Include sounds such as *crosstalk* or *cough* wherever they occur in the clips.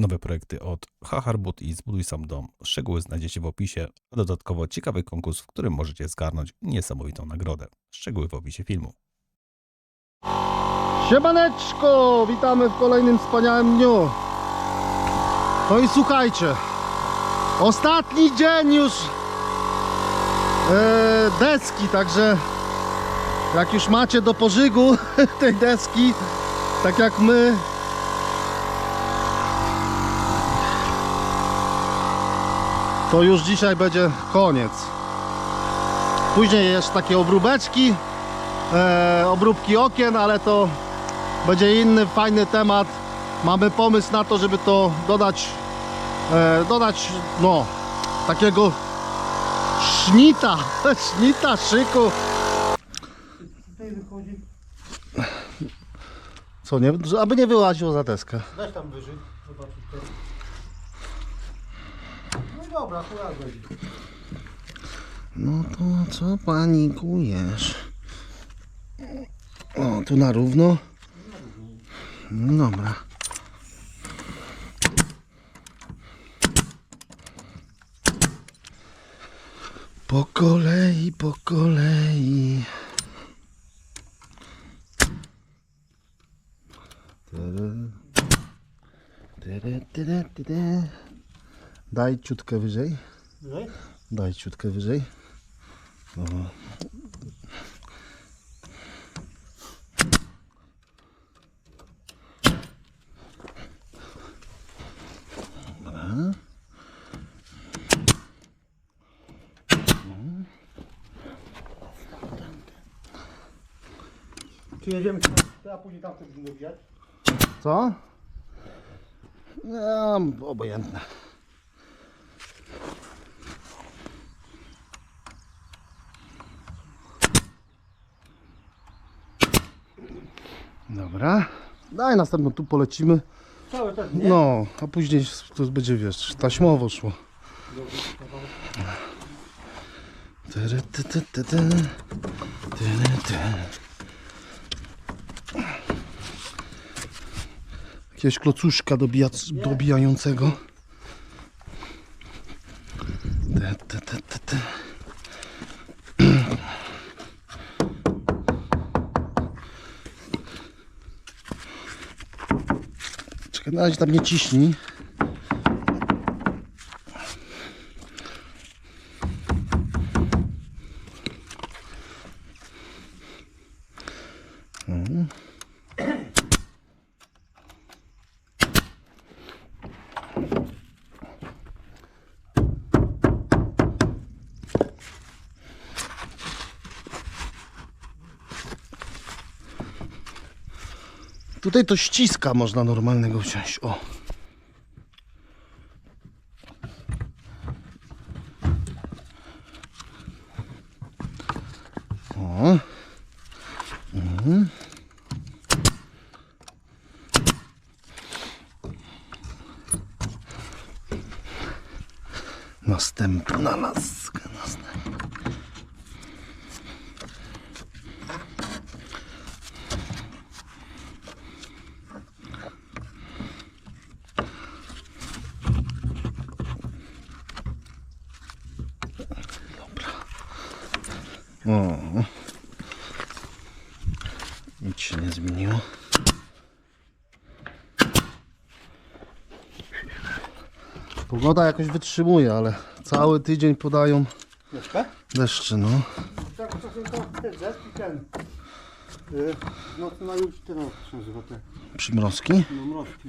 Nowe projekty od Hacharbut i Zbuduj Sam Dom. Szczegóły znajdziecie w opisie, a dodatkowo ciekawy konkurs, w którym możecie zgarnąć niesamowitą nagrodę. Szczegóły w opisie filmu. Siemaneczko! Witamy w kolejnym wspaniałym dniu. No i słuchajcie, ostatni dzień już e, deski, także jak już macie do pożygu *laughs* tej deski, tak jak my, to już dzisiaj będzie koniec. Później jeszcze takie obróbeczki, e, obróbki okien, ale to będzie inny fajny temat. Mamy pomysł na to, żeby to dodać, e, dodać no, takiego sznita, *laughs* sznita, szyku. Co nie, aby nie wyłaził za deskę. Weź tam wyżej, i dobra, akurat będzie. No to co panikujesz? O, tu na równo. No Dobra. Po kolei, po kolei. Daj ciutkę wyżej. Wyżej? Daj ciutkę wyżej. O. Dobra. Czy jedziemy tam, a później? Co? No, obojętne. Dobra. Daj następną tu polecimy. Całe też, nie? No, a później to będzie wiesz, taśmowo szło. Tyry, ty, ty, ty, ty. Tyry, ty. Jakiegoś klocuszka dobija, dobijającego. Ty, ty, ty, ty, ty. Czekaj, na razie tam nie ciśnij. Tutaj to ściska można normalnego wziąć. O. O. Mhm. Następna laska. O. Nic się nie zmieniło. Pogoda jakoś wytrzymuje, ale cały tydzień podają Deszkę? deszcze, no. Tak, czasem to ten deski ten. Yy, no to na już ten jak się nazywa te. Przymrozki. No mrozki.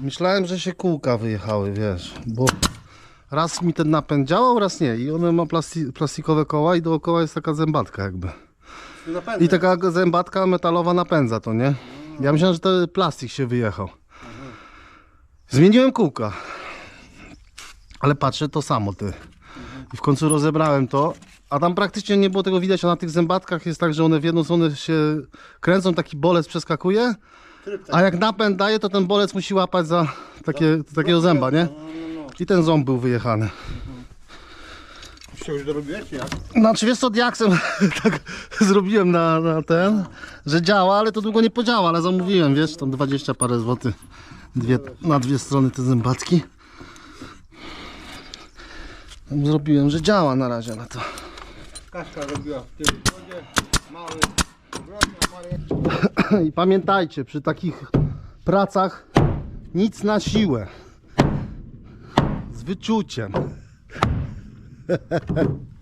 Myślałem, że się kółka wyjechały, wiesz, bo raz mi ten napęd działał, raz nie. I one ma plasti plastikowe koła i dookoła jest taka zębatka jakby. I taka zębatka metalowa napędza to, nie? Ja myślałem, że to plastik się wyjechał. Zmieniłem kółka. Ale patrzę, to samo ty. I w końcu rozebrałem to. A tam praktycznie nie było tego widać, a na tych zębatkach jest tak, że one w jedną stronę się kręcą, taki bolec przeskakuje. A jak napęd daje, to ten bolec musi łapać za takie, takiego zęba, nie? I ten ząb był wyjechany. Się już dorobiłeś, jak? Znaczy wiesz co, diaksem *laughs* tak zrobiłem na, na ten, że działa, ale to długo nie podziała, ale zamówiłem, wiesz, tam 20 parę złotych dwie, na dwie strony te zębatki. Zrobiłem, że działa na razie na to. Kaśka robiła w tym wodzie, mały. I pamiętajcie, przy takich pracach nic na siłę. Z wyczuciem. *laughs*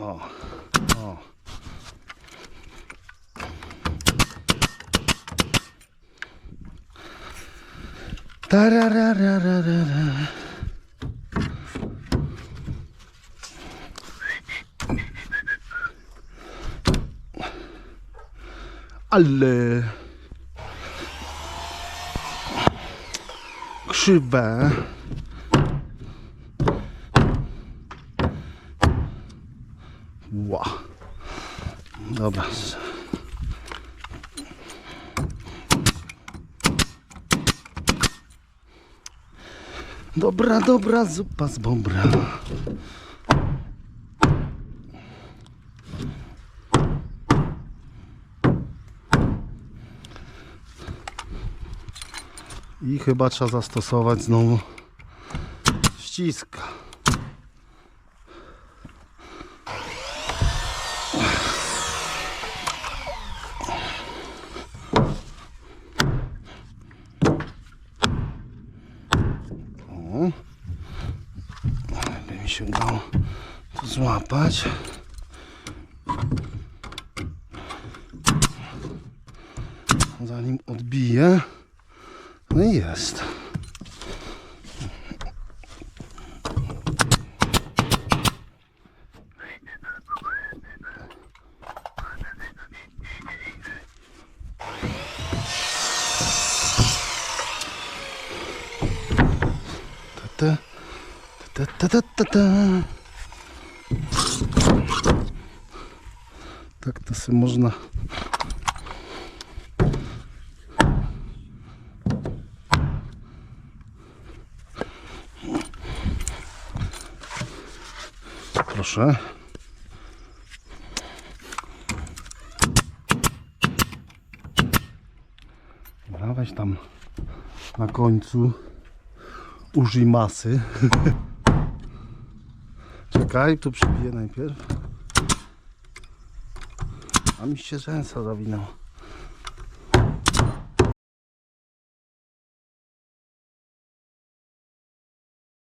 O, o. Tararararara. Ale krzywe. Ła. Dobra. Dobra, dobra, zupa z bobra. I chyba trzeba zastosować znowu ściska. Się udało to złapać. Zanim odbije. No i jest. Ta, ta, ta, ta, ta, ta. Tak to sobie można Proszę. Dobra, tam na końcu użyj masy. *laughs* Czekaj, tu przybiję najpierw. A mi się rzęsa zawinął.